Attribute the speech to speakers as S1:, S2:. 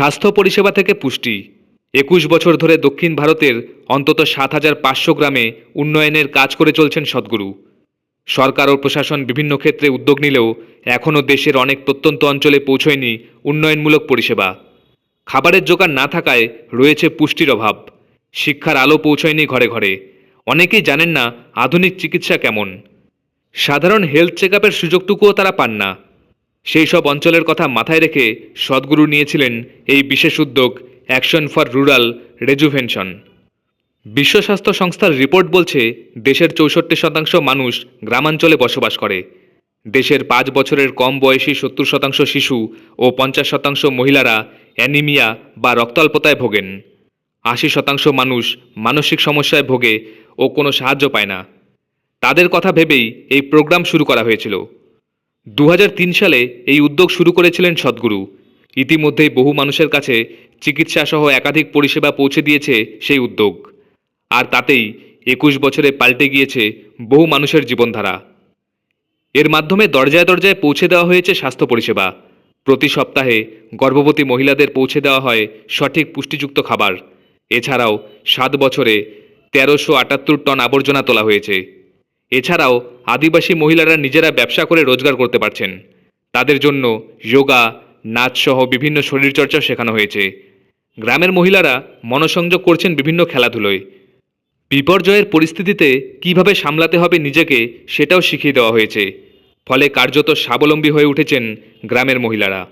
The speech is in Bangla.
S1: স্বাস্থ্য পরিষেবা থেকে পুষ্টি। একুশ বছর ধরে দক্ষিণ ভারতের অন্তত সাত হাজার পাঁচশো গ্রামে উন্নয়নের কাজ করে চলছেন সদ্গুরু। সরকার ও প্রশাসন বিভিন্ন ক্ষেত্রে উদ্যোগ নিলেও এখনও দেশের অনেক প্রত্যন্ত অঞ্চলে পৌঁছয়নি উন্নয়নমূলক পরিষেবা। খাবারের জোগান না থাকায় রয়েছে পুষ্টির অভাব। শিক্ষার আলো পৌঁছয়নি ঘরে ঘরে। অনেকেই জানেন না আধুনিক চিকিৎসা কেমন। সাধারণ হেলথ চেক সুযোগটুকুও তারা পান না। সেই সব অঞ্চলের কথা মাথায় রেখে সদ্গুরু নিয়েছিলেন এই বিশেষ উদ্যোগ অ্যাকশন ফর রুরাল রেজুভেনশন। বিশ্ব স্বাস্থ্য সংস্থার রিপোর্ট বলছে, দেশের চৌষট্টি শতাংশ মানুষ গ্রামাঞ্চলে বসবাস করে। দেশের পাঁচ বছরের কম বয়সী সত্তর শতাংশ শিশু ও পঞ্চাশ শতাংশ মহিলারা অ্যানিমিয়া বা রক্তাল্পতায় ভোগেন। আশি শতাংশ মানুষ মানসিক সমস্যায় ভোগে ও কোনো সাহায্য পায় না। তাদের কথা ভেবেই এই প্রোগ্রাম শুরু করা হয়েছিল। দু হাজার তিন সালে এই উদ্যোগ শুরু করেছিলেন সদ্গুরু। ইতিমধ্যেই বহু মানুষের কাছে চিকিৎসা সহ একাধিক পরিষেবা পৌঁছে দিয়েছে সেই উদ্যোগ। আর তাতেই একুশ বছরে পাল্টে গিয়েছে বহু মানুষের জীবনধারা। এর মাধ্যমে দরজায় দরজায় পৌঁছে দেওয়া হয়েছে স্বাস্থ্য পরিষেবা। প্রতি সপ্তাহে গর্ভবতী মহিলাদের পৌঁছে দেওয়া হয় সঠিক পুষ্টিযুক্ত খাবার। এছাড়াও সাত বছরে তেরোশো আটাত্তর টন আবর্জনা তোলা হয়েছে। এছাড়াও আদিবাসী মহিলারা নিজেরা ব্যবসা করে রোজগার করতে পারছেন। তাদের জন্য যোগা, নাচ সহ বিভিন্ন শরীরচর্চা শেখানো হয়েছে। গ্রামের মহিলারা মনসংযোগ করছেন বিভিন্ন খেলাধুলোয়। বিপর্যয়ের পরিস্থিতিতে কীভাবে সামলাতে হবে নিজেকে সেটাও শিখিয়ে দেওয়া হয়েছে। ফলে কার্যত স্বাবলম্বী হয়ে উঠেছেন গ্রামের মহিলারা।